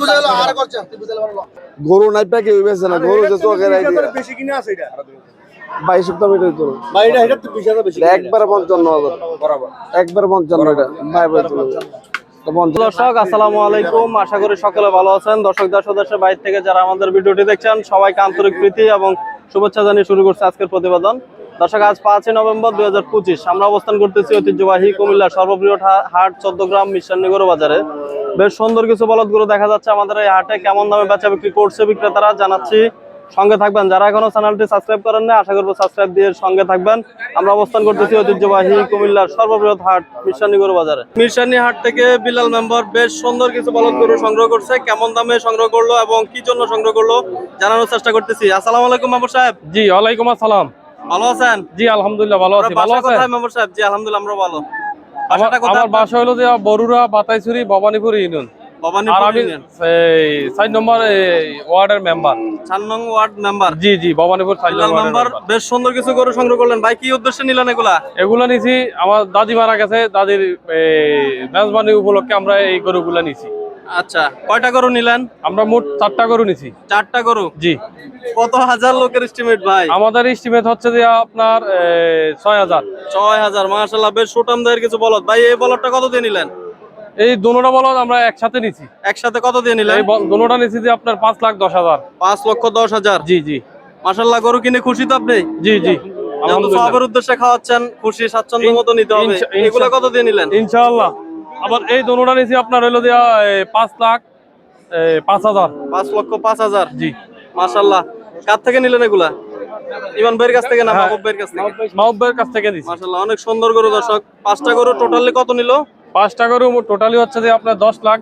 বুঝাইলো ভালো গরু নাই প্যাকে না গরু যে চোখের বেশি কিনে আছে এটা। বাইশ সপ্তাহ মিটার চলো ভাই এটা এটা তো 20000 বেশি একবারে পঞ্চান্ন হাজার। বরাবর। পঞ্চান্ন এটা ভাই ভাই চলো দর্শক আসসালামু আলাইকুম। আশা করি সকলে ভালো আছেন। দর্শক দেশ দেশের বাইরে থেকে যারা আমাদের ভিডিওটি দেখছেন সবাইকে আন্তরিক প্রীতি এবং শুভেচ্ছা জানিয়ে শুরু করছে আজকের প্রতিবেদন। দর্শক, আজ পাঁচই নভেম্বর দুই হাজার পঁচিশ। আমরা অবস্থান করতেছি ঐতিহ্যবাহী কুমিল্লার হা- হাট চোদ্দগ্রাম মিশান্নিগর বাজারে। বেশ সুন্দর কিছু বলদগুলো দেখা যাচ্ছে আমাদের এই হাটে, কেমন দামে বেচা বিক্রি করছে বিক্রেতারা জানাচ্ছি। সঙ্গে থাকবেন, যারা এখনও চ্যানেলটি সাবস্ক্রাইব করেন না আশা করব সাবস্ক্রাইব দিয়ে সঙ্গে থাকবেন। আমরা অবস্থান করতেছি ঐতিহ্যবাহী কুমিল্লার সর্ববৃহৎ হাট মিরসানিগর বাজারে। মিরসানি হাট থেকে বিলাল মেম্বার বেশ সুন্দর কিছু বলদ গরু সংগ্রহ করছে, কেমন দামে সংগ্রহ করল এবং কি জন্য সংগ্রহ করল জানানোর চেষ্টা করতেছি। আসসালামু আলাইকুম মেম্বার সাহেব। জি, ওয়ালাইকুম আসসালাম। ভালো আছেন? জি আলহামদুলিল্লাহ ভালো আছি। ভালো আছেন? মেম্বার সাহেব? জি আলহামদুলিল্লাহ আমরা ভালো। আমার বাসা হলো যে বরুড়া বাতাইছড়ি ভবানীপুর ইউনিয়ন। আর আমি ইউনিয়ন। নম্বর ওয়ার্ডের মেম্বার। চার নং ওয়ার্ড মেম্বার। জি জি ভবানীপুর মেম্বার। বেশ সুন্দর কিছু গরু সংগ্রহ করলেন। ভাই কি উদ্দেশ্যে নিলেন এগুলা? এগুলো নিছি। আমার দাদি মারা গেছে। দাদির মেজবানি উপলক্ষে আমরা এই গরুগুলো নিছি। আচ্ছা কয়টা গরু নিলেন? আমরা মোট চারটা গরু নিছি। চারটা গরু? জি। কত হাজার লোকের এস্টিমেট ভাই? আমাদের এস্টিমেট হচ্ছে যে আপনার ছয় হাজার। ছয় হাজার মাসাল্লাহ বেশ সুটাম দেয়ের কিছু বলদ। ভাই এই বলদটা কত দিয়ে নিলেন? এই দুনোটা বলদ আমরা একসাথে নিছি। একসাথে কত দিয়ে নিলেন? এই বল- নিছি যে আপনার পাঁচ লাখ দশ হাজার। পাঁচ লক্ষ দশ হাজার? জি জি। মাসাল্লাহ গরু কিনে খুশি তো আপনি? জি জি। উদ্দেশ্যে খাওয়াচ্ছেন খুশি স্বাচ্ছন্দ্য মতো নিতে হবে। এগুলো কত দিয়ে নিলেন? ইনশাআল্লাহ। আবার এই দোনোটা নিয়েছি আপনার হইল এ, পাঁচ লাখ পাঁচ হাজার। পাঁচ লক্ষ পাঁচ হাজার? জি। মাসাল্লাহ কার থেকে নিলেন এগুলা? ইমান ভাইয়ের কাছ থেকে না হ্যাঁ। মাহবুব ভাইয়ের কাছ থেকে? মাহবের কাছ থেকে দিছি। মাসাল্লাহ অনেক সুন্দর গরু দর্শক। পাঁচটা গরু টোটালি কত নিল? পাঁচটা গরু টোটালি হচ্ছে যে আপনার দশ লাখ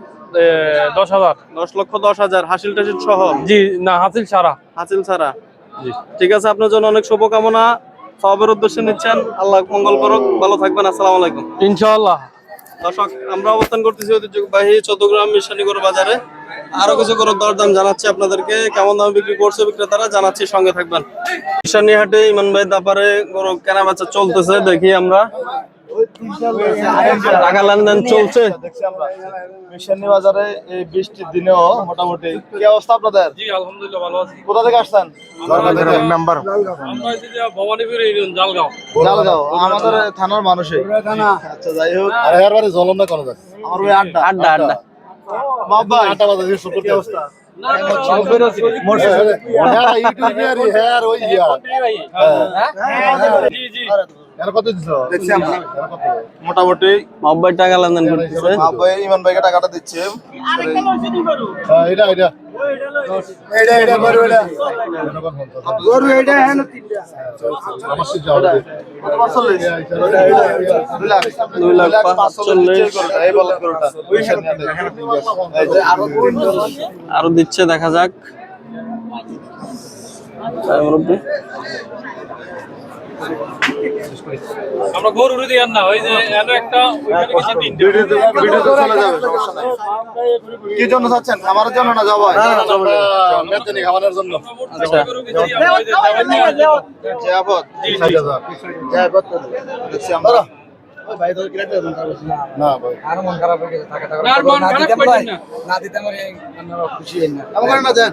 লক্ষ দশ হাজার হাসিল টাসিল সহ? জি না হাসিল সারা হাসিল ছাড়া। ঠিক আছে আপনার জন্য অনেক শুভকামনা। সবের উদ্দেশ্যে নিচ্ছেন। আল্লাহ মঙ্গল করুক। ভালো থাকবেন আসসালামু আলাইকুম। ইনশাআল্লাহ। দর্শক, আমরা অবস্থান করতেছি ঐতিহ্যবাহী চট্টগ্রাম মিশানিগর বাজারে। আরও কিছু করে দরদাম জানাচ্ছি আপনাদেরকে। কেমন দামে বিক্রি করছে বিক্রেতারা জানাচ্ছি, সঙ্গে থাকবেন। মিশানি হাটে ইমান ভাই দাপারে গরু কেনা বেচা চলতেছে, দেখি আমরা। টাকা লেনদেন চলছে। দেখছি বাজারে এই বৃষ্টির দিনেও মোটামুটি। কি অবস্থা আপনাদের? জি আলহামদুলিল্লাহ ভালো আছি। কোথা থেকে আসছেন? নাম্বার। জালগাঁও। জালগাঁও আমাদের থানার মানুষই। আচ্ছা যাই হোক। আরে এর বাড়ি জলম না কোনো আমার ওই আড্ডা। আড্ডা আড্ডা। বাবা আড্ডা বাজে দিয়ে শুরু করতে অবস্থা হ্যাঁ ইউটিউব হ্যাঁ ওই জি জি এর কত দিছো? দেখছি আমরা। মোটামুটি টাকা লেনদেন করতেছে। আব্বাই ইমান ভাইকে টাকাটা দিচ্ছে। এটা এটা। আরও দিচ্ছে দেখা যাক। আমরা গরু রুদি না ওই যে এনো একটা ভিডিওতে চলে যাবে কি জন্য চাচ্ছেন আমার জন্য না যাব মেতেনি খাওয়ানোর জন্য। আমরা না। ভাই আরও মন খারাপ হয়ে গেছে মন আমি আপনারা খুশি হই না। এমন না দেন।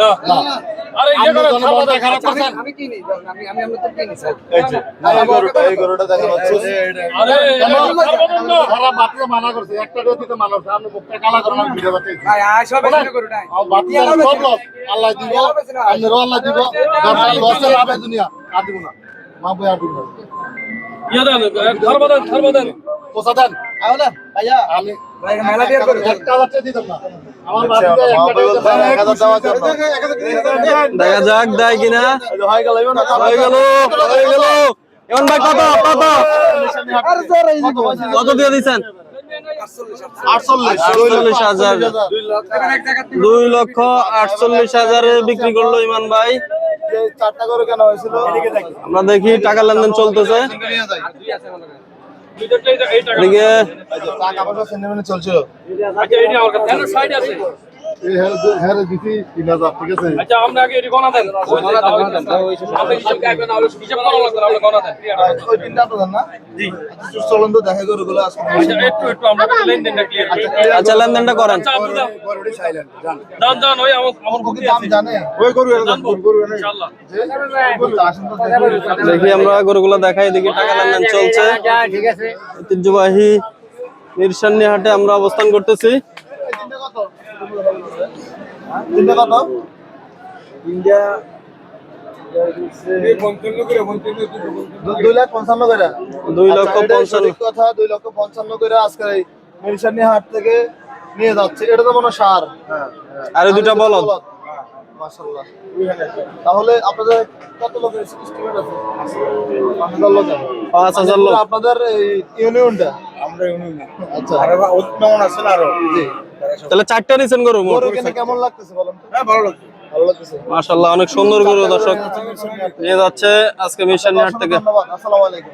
না। না। আরে ইয়ে করে ছাড়বা খারাপ আমি আমি কিনি আমি আমি আমরা তো কিনি স্যার। এই যে এই গরুটা এই গরুটা দেখা যাচ্ছে। আরে ছাড়বা দেন না। সারা বাতিলে মানা করছে। একটা দিতে মানা করছে। আপনি মুখটা কালা করেন ভিডিও বাতাইছি ভাই আয় সব এখানে করু নাই বাতিলে সব লস আল্লাহ দিব। আপনারও আল্লাহ দিব। দরকার লসে লাভে দুনিয়া। আর দিব না। মা বই আর দিব না। ইয়ে দেন ছাড়বা দেন ছাড়বা দেন। পোষা দেন। ভাইয়া। আমি ভাই মেলা দিয়ে করু একটা বাচ্চা দিতাম না। জন্য দেখা যাক দেয় কিনা? হয়ে গেল হয়ে গেল। হয়ে গেল এমন ভাই কত কত কত দিয়ে দিচ্ছেন? দুই লক্ষ আটচল্লিশ হাজারে বিক্রি করল ইমান ভাই। চারটা করে কেন হয়েছিল। আমরা দেখি টাকা লেনদেন চলতেছে। এদিকে। টাকা পয়সা সেন্টিমেন্ট চলছিল। আচ্ছা আমার কাছে। হ্যাঁ হ্যাঁ দিছি তিন হাজার ঠিক আছে? আচ্ছা আমরা আগে এটি গণা দেন। আপনি হিসাব করবেন না হিসাব করা লাগবে না, গণা দেন। ওই তিনটা আপনাদের না? জি। চলুন দেখা করে গুলো আজকে আচ্ছা একটু একটু আমরা লেনদেনটা ক্লিয়ার করি। আচ্ছা লেনদেনটা করেন। আচ্ছা আপনি যান। গরুটি সাইলেন্ট জান যান। যান ওই আমার আমার ওকে দাম জানে। ওই গরু এর দাম গরু এর ইনশাআল্লাহ আসেন তো দেখুন। দেখি আমরা গরুগুলো দেখাই দেখি টাকা লেনদেন চলছে। ঠিক আছে। ঐতিহ্যবাহী মিরসান্নি হাটে আমরা অবস্থান করতেছি। তিনটা কত? ইন্ডিয়া দু- দুই লাখ পঞ্চান্ন করে? দুই লক্ষ আচ্ছা, পঞ্চান্ন। কথা দুই লক্ষ পঞ্চান্ন করে আজকে এই মিরসানি হাট থেকে নিয়ে যাচ্ছে। এটা তো মনে সার। আর এই দুটা বলদ? মাশাআল্লাহ। তাহলে আপনাদের কত লোকের estimate আছে? পাঁচ হাজার লোক পাঁচ হাজার লোক। আপনাদের এই ইউনিয়নটা আমরা ইউনিয়ন আচ্ছা। আরে উৎনমন আছে আরও? জি। তাহলে চারটা নিছেন গরু মোট। গরু কিনে কেমন লাগতেছে বলেন তো? হ্যাঁ ভালো লাগছে। মাশাআল্লাহ অনেক সুন্দর গরু দর্শক। নিয়ে যাচ্ছে আজকে মিরসান্নি হাট থেকে। ধন্যবাদ। আসসালামু আলাইকুম।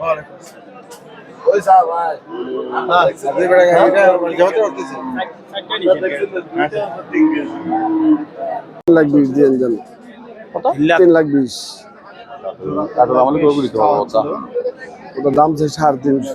দেন তিন লাখ বিশ ওটার দাম চাই সাড়ে তিনশো।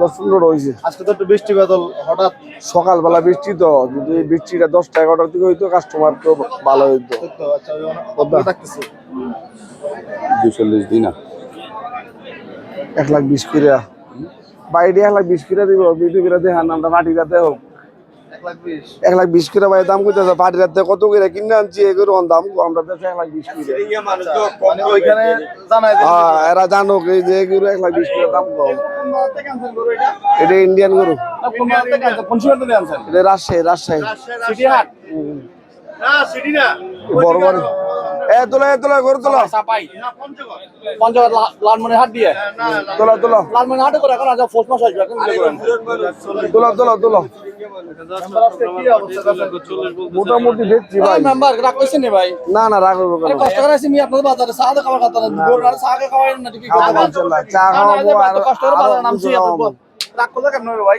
দশ পনেরোটা হয়েছে। আজকে তো একটু বৃষ্টি বাদল হঠাৎ? সকালবেলা বৃষ্টি তো যদি বৃষ্টিটা দশটা এগারোটার দিকে হইতো কাস্টমার তো ভালো হইতো। আচ্ছা দুচল্লিশ দিন। এক লাখ বিশ কিরা বাইরে এক লাখ বিশ কিরা দিব বিটু কিরা দেখান আমরা মাটি রাতে হোক এক লাখ বিশ। কিরা ভাই দাম কইতেছে পাটি রাতে কত করে কিনে আনছি এগুলো দাম? আমরা এক লাখ বিশ কিরা। মানে ওইখানে হ্যাঁ এরা জানো এই যে এগুলো এক লাখ বিশ করে দাম কম। এটা ইন্ডিয়ান গরু। এটা রাজশাহী রাজশাহী। সিটি হাট? না সিটি না বড় বড়। এ তোলা এ তোলা গরু তোলা। পঞ্চগড় লালমনি হাট দিয়ে। তোলা তোলা। লালমনি হাটে করে এখন আজ ফোর্স মাস আসবে এখন দিলে করেন তোলা তোলা তোলা। মোটামুটি দেখছি ভাই। মেম্বার রাগ করছেন নি ভাই? না না রাগ কেন কষ্ট করে আসি আপনাদের বাজারে? চা খাওয়ার কথা না গরু আর চা খাওয়াই না ঠিক চা খাওয়াবো আর কষ্ট করে বাজারে নামছি রাগ করলে কেন ভাই?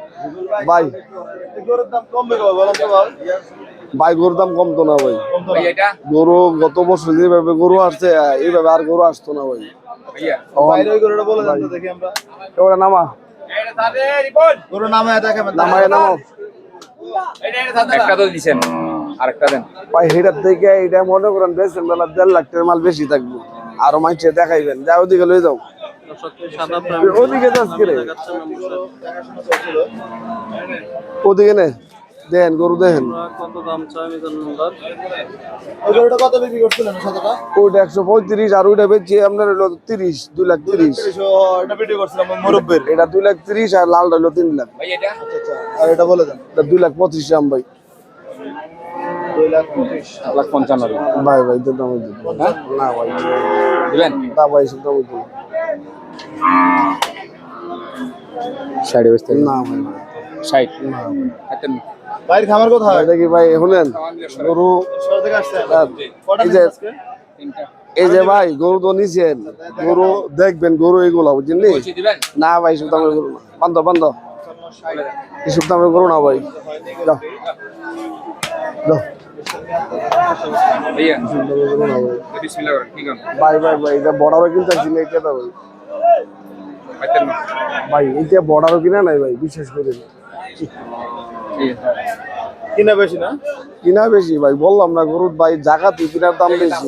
ভাই। গরুর দাম কমবে কবে বলেন তো ভাই? ভাই গরুর দাম কমতো না ভাই। গরু গত বছর যেভাবে গরু আসছে এইভাবে আর গরু আসতো না ভাই। বাইরে ওই গরুটা বলে দেন তো দেখি আমরা। ওটা নামা। গরুর নামে নামায় নামাও একটা তো দিছেন আরেকটা দেন। ভাই হেটার থেকে এটা মনে করেন বেসেন বেলা দেড় লাখ টাকার মাল বেশি থাকবে। আরও মানুষে দেখাইবেন যা ওদিকে লয়ে যাও। ওদিকে ওদিকে নে দেন গরু দেখেন কত দাম চাই মিজান নাম্বার ওই গরুটা কত বিক্রি করছিলেন সাদাটা? ওইটা একশো পঁয়ত্রিশ আর ওইটা আপনার হলো তিরিশ দুই লাখ তিরিশ। এটা ভিডিও করছিলাম মুরব্বের। এটা দুই লাখ তিরিশ আর লালটা হলো তিন লাখ। ভাই এটা? আর এটা বলে দেন। এটা লাখ পঁচিশ দাম ভাই। দুই লাখ লাখ পঞ্চান্ন। ভাই ভাই দাম না। দিবেন? না। ষাট বসতে না ভাই ষাট? হাতের ভাইয়ের খামার কোথায়? ভাই দেখি ভাই শুনেন গরু এই যে আজকে? এই যে ভাই গরু তো নিছেন। গরু দেখবেন গরু এগুলা বুঝলি বলছি না ভাই দামের গরু না। বান্ধ বান্ধ। এসব দামের গরু না ভাই। না ভাই। ভাই ভাই ভাই এটা বর্ডারও কিনতে এটা ভাই। ভাই এটা বর্ডারও কিনা নাই ভাই বিশেষ করে কিনা বেশি না? কিনা বেশি ভাই বললাম না গরুর ভাই জাগাতে কিনার দাম বেশি।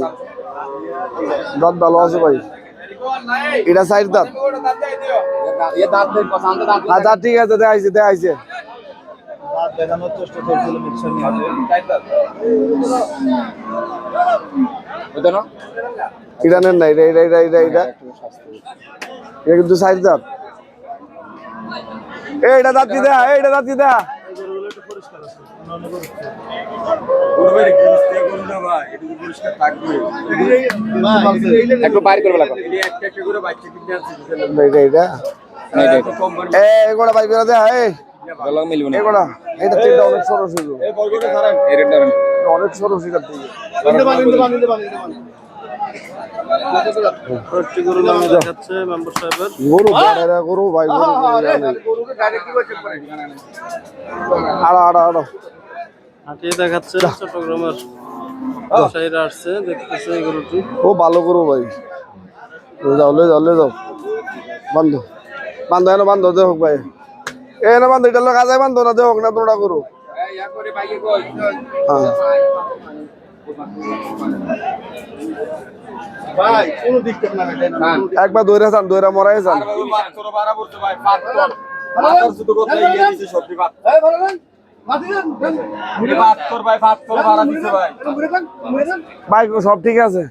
দাঁত ভালো আছে ভাই। এটা সাইড দাঁত। আচ্ছা ঠিক আছে দেখাইছে দেখাইছে। দেখানোর চেষ্টা করছিল মিক্সার নিয়ে বুঝছ না এটা নেন না এটা এটা। এটা এটা এটা এটা কিন্তু সাইড দাঁত এই এটা দাঁত দেয়া এইটা দাঁত একটু বাইরে দেয়া এই গলা মিলবে না। এগুলা এটা তিনটা অনেক সরস হইল। এই রেট ধরেন অনেক সরস এটা থেকে। গরু গরু। ভাই গরু আড়া আড়া আড়া হাঁটিয়ে দেখাচ্ছে চট্টগ্রামের ব্যবসায়ীরা আসছে দেখতেছে গরুটি। ও ভালো করো ভাই। যাও লয়ে যাও লয়ে যাও। বান্ধ। বান্ধ এনে বান্ধ দেখ ভাই। এ না বান্ধ এটা লোক আজাই বান্ধ না দেখ না তোমরা করো ইয়া হ্যাঁ। ভাই কোনো দিক থেকে না এটা না। একবার দৌড়া যান দৌড়া মরাই যান। ভাই সব ঠিক আছে?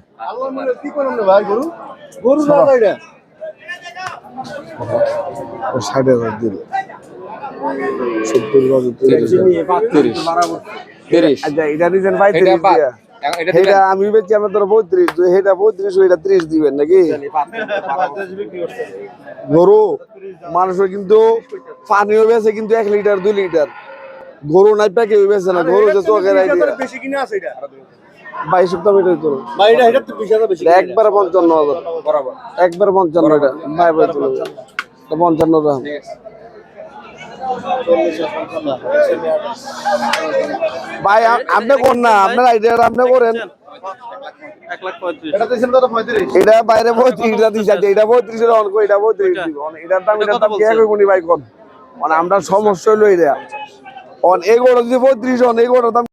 ভাই গরু? গরু না ষাট হাজার দিল সত্তর তিরিশ। আচ্ছা এটা দিয়া। এটা আমি আমার ধরো এটা বত্রিশ এটা ত্রিশ দিবেন নাকি? গরু মানুষের কিন্তু পানিও বেছে কিন্তু এক লিটার দুই লিটার। গরু নাই প্যাকে বেছে না। গরু যে চোখের বাইশ সপ্তাহ মিটার তোর ভাই এটা এটা তো 20000 বেশি একবারে পঞ্চান্ন হাজার। বরাবর। একবারে পঞ্চান্ন এটা পঞ্চান্ন দাম। ঠিক আছে। ভাই আপনি কোন না? আপনার আইডিয়াটা আপনি করেন। এটা দিয়েছেন কত 35 এটা বাইরে পঁয়ত্রিশ এটা দিচ্ছে এটা পঁয়ত্রিশের অঙ্ক এটা পঁয়ত্রিশ। দিব অন- এটার দাম এটার দাম কে গুনি ভাই কোন? মানে আমরা সমস্যা হইল এটা অন এগোটা যদি পঁয়ত্রিশ অন এগোটার দাম